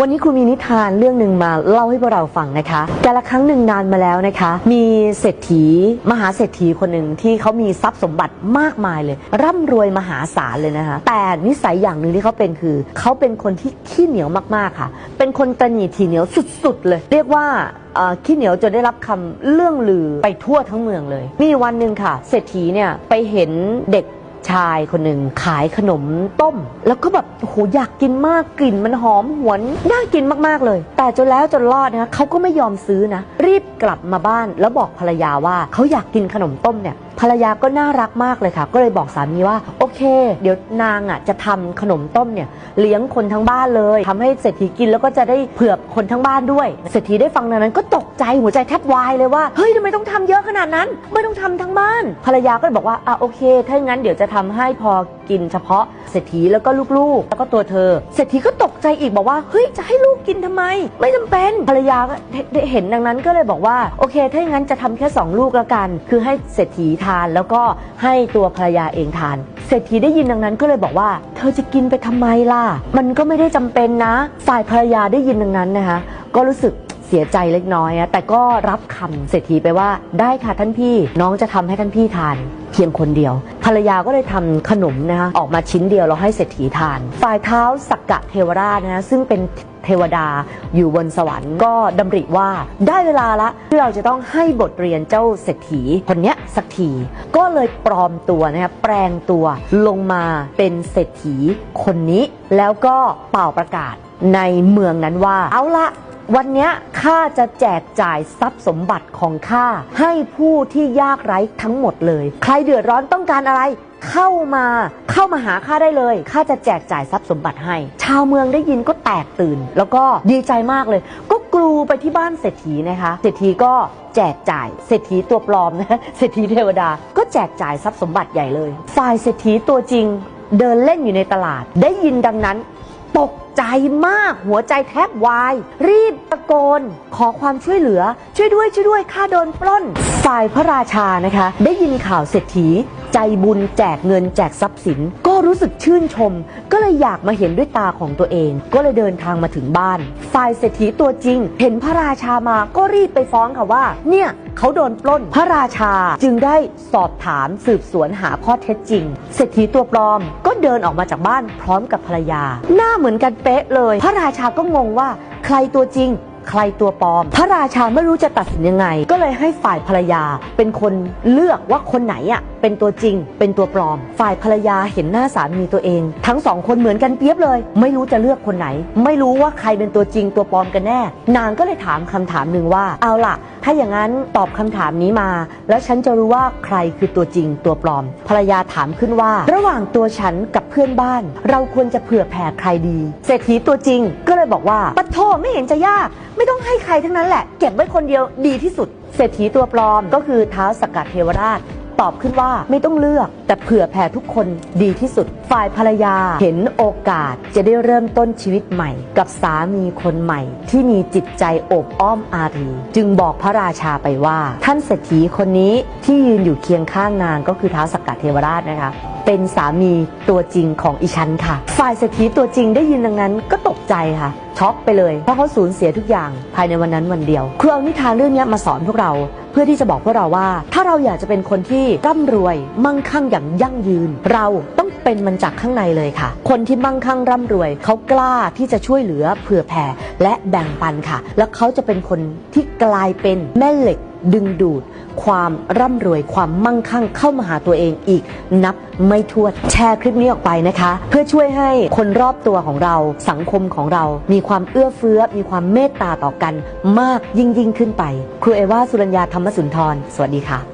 วันนี้ครูมีนิทานเรื่องหนึ่งมาเล่าให้พวกเราฟังนะคะกาละครั้งหนึ่งนานมาแล้วนะคะ มีเศรษฐีมหาเศรษฐีคนหนึ่งที่เขามีทรัพย์สมบัติมากมายเลย ร่ำรวยมหาศาลเลยนะคะ แต่นิสัยอย่างหนึ่งที่เขาเป็นคือเขาเป็นคนที่ขี้เหนียวมากๆค่ะ เป็นคนตระหนี่ทีเหนียวสุดๆเลย เรียกว่าขี้เหนียวจนได้รับคำเรื่องลือไปทั่วทั้งเมืองเลย มีวันหนึ่งค่ะ เศรษฐีเนี่ยไปเห็นเด็ก ชายคนหนึ่งขายขนมต้ม แล้วก็แบบโหอยากกินมากกลิ่นมันหอมหวนน่ากินมากๆเลย แต่จนแล้วจนรอดนะเขาก็ไม่ยอมซื้อนะ รีบกลับมาบ้านแล้วบอกภรรยาว่าเขาอยากกินขนมต้มเนี่ย ภรรยาก็น่ารักมากเลยค่ะ ก็เลยบอกสามีว่า โอเค เดี๋ยวนางอะจะทำขนมต้มเนี่ยเลี้ยงคนทั้งบ้านเลยทำให้เศรษฐีกินแล้วก็จะได้เผื่อคนทั้งบ้านด้วย เศรษฐีได้ฟังดังนั้นก็ตกใจหัวใจแทบวายเลยว่า เฮ้ยทำไมต้องทำเยอะขนาดนั้น ไม่ต้องทำทั้งบ้าน ภรรยาก็เลยบอกว่าอะโอเค ถ้างั้นเดี๋ยวจะทำให้พอกินเฉพาะเศรษฐีแล้วก็ลูกๆ แล้วก็ตัวเธอ เศรษฐีก็ตกใจอีกบอกว่าเฮ้ยจะให้ลูกกินทำไม ไม่จำเป็นภรรยาก็เห็นดังนั้นก็เลยบอกว่าโอเค ถ้าอย่างนั้นจะทำแค่สองลูกแล้วกัน คือให้เศรษฐีทานแล้วก็ให้ตัวภรรยาเองทาน เศรษฐีได้ยินดังนั้นก็เลยบอกว่า เธอจะกินไปทำไมล่ะ มันก็ไม่ได้จำเป็นนะ ฝ่ายภรรยาได้ยินดังนั้นนะคะ ก็รู้สึก เสียใจเล็กน้อยอะแต่ก็รับคำเศรษฐีไปว่าได้ค่ะท่านพี่น้องจะทำให้ท่านพี่ทานเพียงคนเดียว ภรรยาก็เลยทำขนมนะคะออกมาชิ้นเดียวแล้วให้เศรษฐีทาน ฝ่ายเท้าสักกะเทวราชนะะซึ่งเป็นเทวดาอยู่บนสวรรค์ก็ดำริว่าได้เวลาละที่เราจะต้องให้บทเรียนเจ้าเศรษฐีคนนี้สักทีก็เลยปลอมตัวนะคะแปลงตัวลงมาเป็นเศรษฐีคนนี้ แล้วก็เป่าประกาศในเมืองนั้นว่าเอาละ วันนี้ข้าจะแจกจ่ายทรัพย์สมบัติของข้าให้ผู้ที่ยากไร้ทั้งหมดเลย ใครเดือดร้อนต้องการอะไร เข้ามาเข้ามาหาข้าได้เลยข้าจะแจกจ่ายทรัพย์สมบัติให้ ชาวเมืองได้ยินก็แตกตื่น แล้วก็ดีใจมากเลย ก็กรูไปที่บ้านเศรษฐีนะคะเศรษฐีก็แจกจ่ายเศรษฐีตัวปลอมนะเศรษฐีเทวดา ก็แจกจ่ายทรัพย์สมบัติใหญ่เลย ฝ่ายเศรษฐีตัวจริง เดินเล่นอยู่ในตลาด ได้ยินดังนั้น ตกใจมากหัวใจแทบวาย รีบตะโกน ขอความช่วยเหลือ ช่วยด้วยช่วยด้วยข้าโดนปล้น ฝ่ายพระราชานะคะ ได้ยินข่าวเศรษฐี ใจบุญแจกเงินแจกทรัพย์สิน ก็รู้สึกชื่นชม ก็เลยอยากมาเห็นด้วยตาของตัวเอง ก็เลยเดินทางมาถึงบ้าน ฝ่ายเศรษฐีตัวจริง เห็นพระราชามาก็รีบไปฟ้องค่ะว่า เนี่ยเขาโดนปล้นพระราชาจึงได้สอบถามสืบสวนหาข้อเท็จจริง เศรษฐีตัวปลอมก็เดินออกมาจากบ้านพร้อมกับภรรยา หน้าเหมือนกันเป๊ะเลย พระราชาก็งงว่าใครตัวจริง ใครตัวปลอม พระราชาไม่รู้จะตัดสินยังไง ก็เลยให้ฝ่ายภรรยาเป็นคนเลือกว่าคนไหนอะเป็นตัวจริง เป็นตัวปลอม ฝ่ายภรรยาเห็นหน้าสามีตัวเอง ทั้งสองคนเหมือนกันเปียบเลย ไม่รู้จะเลือกคนไหน ไม่รู้ว่าใครเป็นตัวจริงตัวปลอมกันแน่ นางก็เลยถามคำถามหนึ่งว่าเอาล่ะ ถ้าอย่างนั้นตอบคำถามนี้มา แล้วฉันจะรู้ว่าใครคือตัวจริงตัวปลอม ภรรยาถามขึ้นว่า ระหว่างตัวฉันกับเพื่อนบ้าน เราควรจะเผื่อแผ่ใครดีเศรษฐีตัวจริง ก็เลยบอกว่าปะโทไม่เห็นจะยาก ไม่ต้องให้ใครทั้งนั้นแหละ เก็บไว้คนเดียวดีที่สุดเศรษฐีตัวปลอมก็คือท้าวสกกัดเทวราช ตอบขึ้นว่าไม่ต้องเลือก แต่เผื่อแผ่ทุกคนดีที่สุด ฝ่ายภรรยาเห็นโอกาสจะได้เริ่มต้นชีวิตใหม่ กับสามีคนใหม่ ที่มีจิตใจโอบอ้อมอารี จึงบอกพระราชาไปว่า ท่านเศรษฐีคนนี้ที่ยืนอยู่เคียงข้างนางก็คือท้าวสกกัดเทวราชนะคะ เป็นสามีตัวจริงของอีฉันค่ะ ฝ่ายเศรษฐีตัวจริงได้ยินดังนั้นก็ตกใจค่ะช็อกไปเลย เพราะเขาสูญเสียทุกอย่างภายในวันนั้นวันเดียวคือเอานิทานเรื่องนี้มาสอนพวกเรา เพื่อที่จะบอกพวกเราว่า ถ้าเราอยากจะเป็นคนที่ร่ำรวย มั่งคั่งอย่างยั่งยืน เราต้องเป็นมันจากข้างในเลยค่ะ คนที่มั่งคั่งร่ำรวย เขากล้าที่จะช่วยเหลือเผื่อแผ่และแบ่งปันค่ะ แล้วเขาจะเป็นคนที่กลายเป็นแม่เหล็ก ดึงดูด ความร่ำรวยความมั่งคั่งเข้ามาหาตัวเองอีกนับไม่ถ้วนแชร์คลิปนี้ออกไปนะคะ เพื่อช่วยให้คนรอบตัวของเราสังคมของเรา มีความเอื้อเฟื้อ มีความเมตตาต่อกัน มากยิ่งยิ่งขึ้นไป ครูเอวาสุรัญญาธรรมสุนทร สวัสดีค่ะ